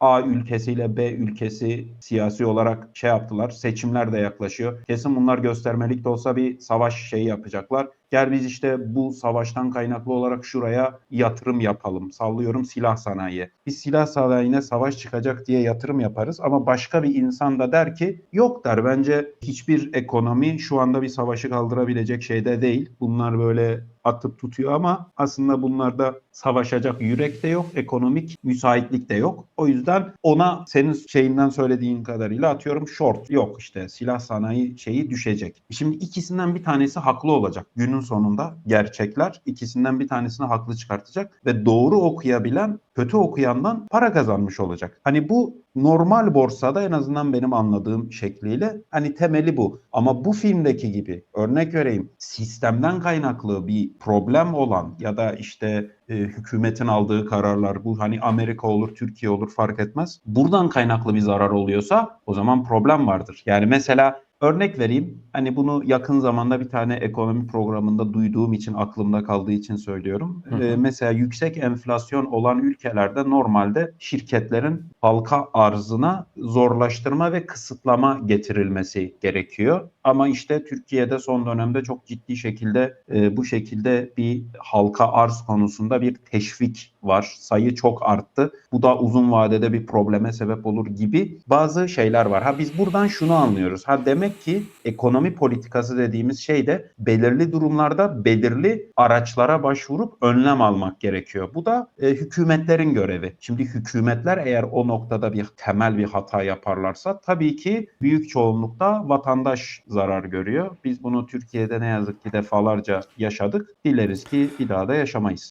A ülkesiyle B ülkesi siyasi olarak şey yaptılar. Seçimler de yaklaşıyor. Kesin bunlar göstermelik de olsa bir savaş şeyi yapacaklar. Gel biz işte bu savaştan kaynaklı olarak şuraya yatırım yapalım. Sallıyorum silah sanayiye. Biz silah sanayine savaş çıkacak diye yatırım yaparız ama başka bir insan da der ki yok der. Bence hiçbir ekonomi şu anda bir savaşı kaldırabilecek şeyde değil. Bunlar böyle atıp tutuyor ama aslında bunlarda savaşacak yürek de yok, ekonomik müsaitlik de yok. O yüzden ona senin şeyinden söylediğin kadarıyla atıyorum short yok işte silah sanayi şeyi düşecek. Şimdi ikisinden bir tanesi haklı olacak. Günün sonunda gerçekler ikisinden bir tanesini haklı çıkartacak ve doğru okuyabilen kötü okuyandan para kazanmış olacak. Hani bu normal borsada en azından benim anladığım şekliyle hani temeli bu. Ama bu filmdeki gibi örnek vereyim sistemden kaynaklı bir problem olan ya da işte e, hükümetin aldığı kararlar bu hani Amerika olur Türkiye olur fark etmez. Buradan kaynaklı bir zarar oluyorsa o zaman problem vardır. Yani mesela Örnek vereyim. Hani bunu yakın zamanda bir tane ekonomi programında duyduğum için aklımda kaldığı için söylüyorum. Hı hı. Ee, mesela yüksek enflasyon olan ülkelerde normalde şirketlerin halka arzına zorlaştırma ve kısıtlama getirilmesi gerekiyor. Ama işte Türkiye'de son dönemde çok ciddi şekilde e, bu şekilde bir halka arz konusunda bir teşvik var. Sayı çok arttı. Bu da uzun vadede bir probleme sebep olur gibi bazı şeyler var. Ha biz buradan şunu anlıyoruz. Ha demek ki ekonomi politikası dediğimiz şey de belirli durumlarda belirli araçlara başvurup önlem almak gerekiyor. Bu da e, hükümetlerin görevi. Şimdi hükümetler eğer o noktada bir temel bir hata yaparlarsa tabii ki büyük çoğunlukta vatandaş zarar görüyor. Biz bunu Türkiye'de ne yazık ki defalarca yaşadık. Dileriz ki bir daha da yaşamayız.